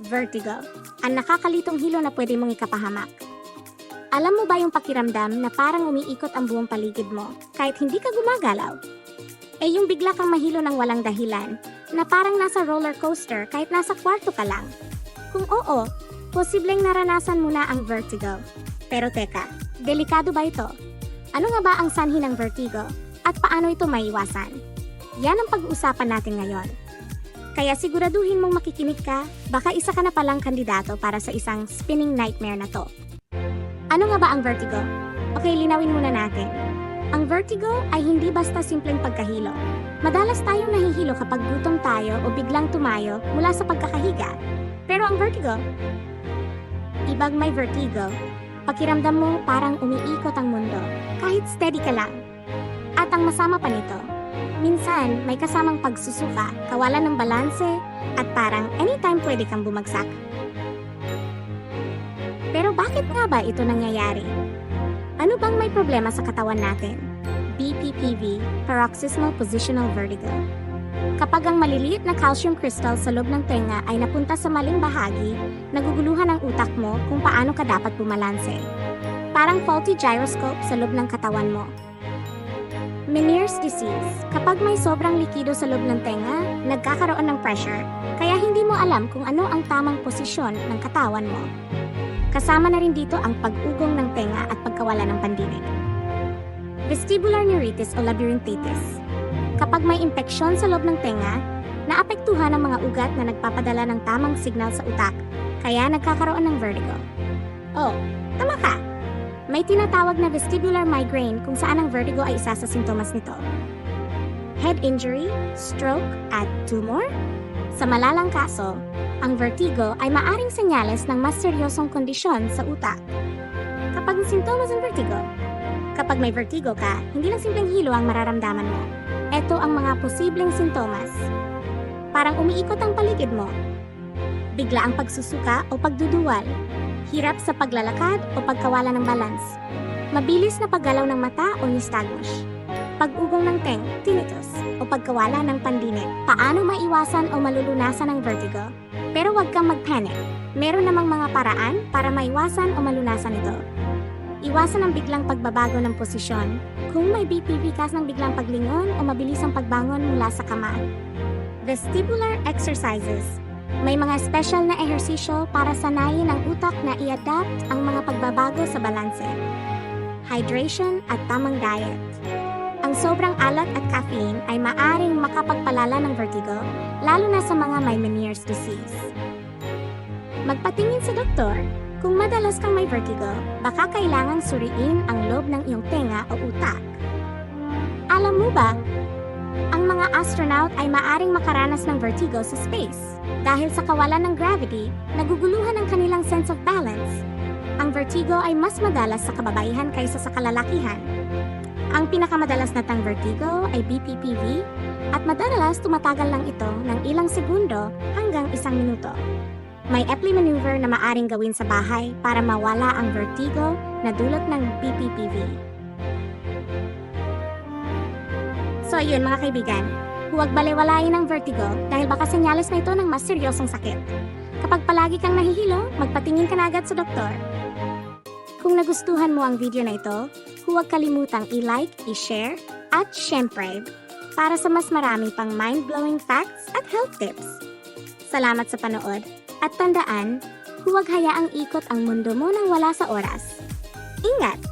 vertigo, ang nakakalitong hilo na pwede mong ikapahamak. Alam mo ba yung pakiramdam na parang umiikot ang buong paligid mo kahit hindi ka gumagalaw? Eh yung bigla kang mahilo ng walang dahilan na parang nasa roller coaster kahit nasa kwarto ka lang. Kung oo, posibleng naranasan mo na ang vertigo. Pero teka, delikado ba ito? Ano nga ba ang sanhi ng vertigo at paano ito maiwasan? Yan ang pag-uusapan natin ngayon. Kaya siguraduhin mong makikinig ka, baka isa ka na palang kandidato para sa isang spinning nightmare na to. Ano nga ba ang vertigo? Okay, linawin muna natin. Ang vertigo ay hindi basta simpleng pagkahilo. Madalas tayong nahihilo kapag gutom tayo o biglang tumayo mula sa pagkakahiga. Pero ang vertigo, ibag may vertigo, pakiramdam mo parang umiikot ang mundo, kahit steady ka lang. At ang masama pa nito, minsan may kasamang pagsusuka, kawalan ng balanse, at parang anytime pwede kang bumagsak. Pero bakit nga ba ito nangyayari? Ano bang may problema sa katawan natin? BPPV, Paroxysmal Positional Vertigo. Kapag ang maliliit na calcium crystal sa loob ng tenga ay napunta sa maling bahagi, naguguluhan ang utak mo kung paano ka dapat bumalanse. Parang faulty gyroscope sa loob ng katawan mo. Meniere's disease. Kapag may sobrang likido sa loob ng tenga, nagkakaroon ng pressure, kaya hindi mo alam kung ano ang tamang posisyon ng katawan mo. Kasama na rin dito ang pag-ugong ng tenga at pagkawala ng pandinig. Vestibular neuritis o labyrinthitis. Kapag may impeksyon sa loob ng tenga, naapektuhan ang mga ugat na nagpapadala ng tamang signal sa utak, kaya nagkakaroon ng vertigo. Oh, tama ka! May tinatawag na vestibular migraine kung saan ang vertigo ay isa sa sintomas nito. Head injury, stroke, at tumor? Sa malalang kaso, ang vertigo ay maaring senyales ng mas seryosong kondisyon sa utak. Kapag sintomas ng vertigo, kapag may vertigo ka, hindi lang simpleng hilo ang mararamdaman mo. Ito ang mga posibleng sintomas. Parang umiikot ang paligid mo. Bigla ang pagsusuka o pagduduwal. Hirap sa paglalakad o pagkawala ng balance. Mabilis na paggalaw ng mata o nystagmus. Pag-ugong ng teng, tinnitus, o pagkawala ng pandinig. Paano maiwasan o malulunasan ang vertigo? Pero huwag kang mag-panic. Meron namang mga paraan para maiwasan o malunasan ito. Iwasan ang biglang pagbabago ng posisyon. Kung may BPV ka ng biglang paglingon o mabilis ang pagbangon mula sa kama. Vestibular exercises. May mga special na ehersisyo para sanayin ang utak na i-adapt ang mga pagbabago sa balanse. Hydration at tamang diet. Ang sobrang alat at caffeine ay maaring makapagpalala ng vertigo, lalo na sa mga may Meniere's disease. Magpatingin sa doktor. Kung madalas kang may vertigo, baka kailangang suriin ang loob ng iyong tenga o utak. Alam mo ba, ang mga astronaut ay maaring makaranas ng vertigo sa space. Dahil sa kawalan ng gravity, naguguluhan ang kanilang sense of balance. Ang vertigo ay mas madalas sa kababaihan kaysa sa kalalakihan. Ang pinakamadalas na tang vertigo ay BPPV at madalas tumatagal lang ito ng ilang segundo hanggang isang minuto. May Epley maneuver na maaring gawin sa bahay para mawala ang vertigo na dulot ng BPPV. So ayun mga kaibigan, huwag baliwalain ang vertigo dahil baka senyales na ito ng mas seryosong sakit. Kapag palagi kang nahihilo, magpatingin ka na agad sa doktor. Kung nagustuhan mo ang video na ito, huwag kalimutang i-like, i-share, at syempre, para sa mas marami pang mind-blowing facts at health tips. Salamat sa panood, at tandaan, huwag hayaang ikot ang mundo mo nang wala sa oras. Ingat!